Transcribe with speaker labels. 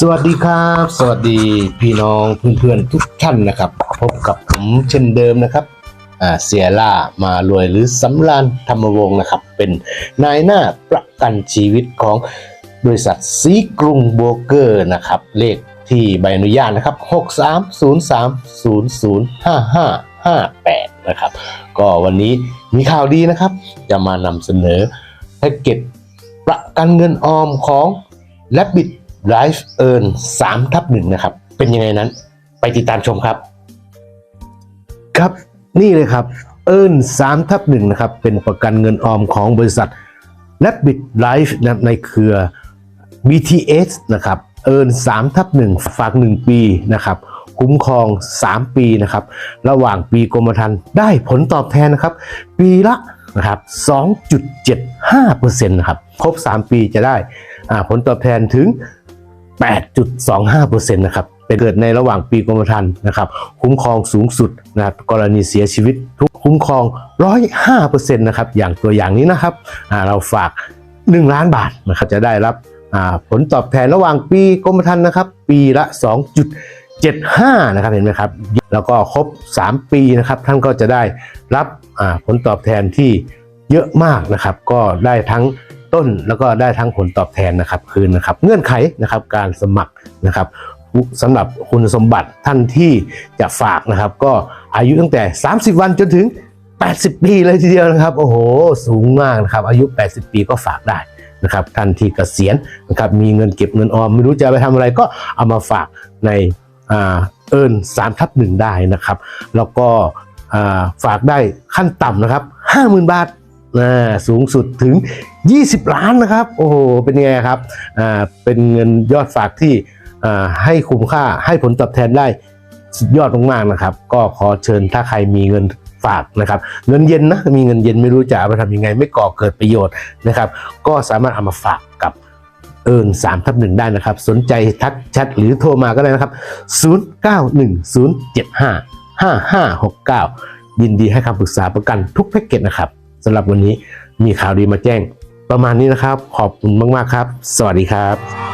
Speaker 1: สวัสดีครับ สวัสดีพี่น้องเพื่อนๆทุกท่านนะครับ พบกับผมเช่นเดิมนะครับอ่าเสียล่ามารวยหรือสำรานธรรมวงศ์นะครับ เป็นนายหน้าประกันชีวิตของบริษัทซีกรุงโบรกเกอร์นะครับ เลขที่ใบอนุญาตนะครับ 6303005558 นะครับ ก็วันนี้มีข่าวดีนะครับ จะมานำเสนอแพ็กเกจประกันเงินออมของ Rabbit Life Earn 3ทับ1นะครับ เป็นยังไงนั้น ไปติดตามชมครับ ครับนี่เลยครับ Earn 3ทับ1นะครับ เป็นประกันเงินออมของบริษัท Rabbit Life นะครับในเครือ BTS นะครับ Earn 3ทับ1ฝาก 1 ปีนะครับคุ้มครอง 3 ปีนะครับ ระหว่างปีกรมธรรม์ได้ผลตอบแทนนะครับ ปีละนะครับ 2.75%นะครับ ครบ 3 ปีจะได้ผลตอบแทนถึง 8.25%นะครับเป็นเกิดในระหว่างปีกรมธรรม์นะครับคุ้มครองสูงสุดนะครับกรณีเสียชีวิตทุกคุ้มครอง 105%นะครับอย่างตัวอย่างนี้นะครับเราฝาก 1 ล้านบาทนะครับจะได้รับผลตอบแทนระหว่างปีกรมธรรม์นะครับปีละ 2.75 นะครับเห็นไหมครับ แล้วก็ครบ 3 ปีนะครับท่านก็จะได้รับผลตอบแทนที่เยอะมากนะครับ ก็ได้ทั้ง ต้นแล้วก็ได้ทั้งผลตอบแทนนะครับคืนนะครับ เงื่อนไขนะครับการสมัครนะครับสำหรับคุณสมบัติท่านที่จะฝากนะครับ ก็อายุตั้งแต่ 30 วันจนถึง 80 ปีเลยทีเดียวนะครับ โอ้โห สูงมากนะครับ อายุ 80 ปีก็ฝากได้นะครับ ท่านที่เกษียณนะครับ มีเงินเก็บเงินออม ไม่รู้จะไปทำอะไรก็เอามาฝากในอเอิญสามทับหนึ่งได้นะครับ แล้วก็ฝากได้ขั้นต่ำนะครับ 50,000 บาท อ่าสูงสุดถึง 20 ล้านนะครับ โอ้โห เป็นไงครับอ่าเป็นเงินยอดฝากที่อ่าให้คุ้มค่าให้ผลตอบแทนได้สุดยอดมากๆนะครับ ก็ขอเชิญถ้าใครมีเงินฝากนะครับ เงินเย็นนะมีเงินเย็นไม่รู้จะเอาไปทำยังไง ไม่ก่อเกิดประโยชน์นะครับ ก็สามารถเอามาฝากกับเอิญสามทับหนึ่งได้นะครับ สนใจทักแชทหรือโทรมาก็ได้นะครับ 0910755569 ยินดีให้คำปรึกษาประกันทุกแพ็กเกจนะครับ สำหรับวันนี้มีข่าวดีมาแจ้ง ประมาณนี้นะครับ ขอบคุณมาก ๆ ครับ สวัสดีครับ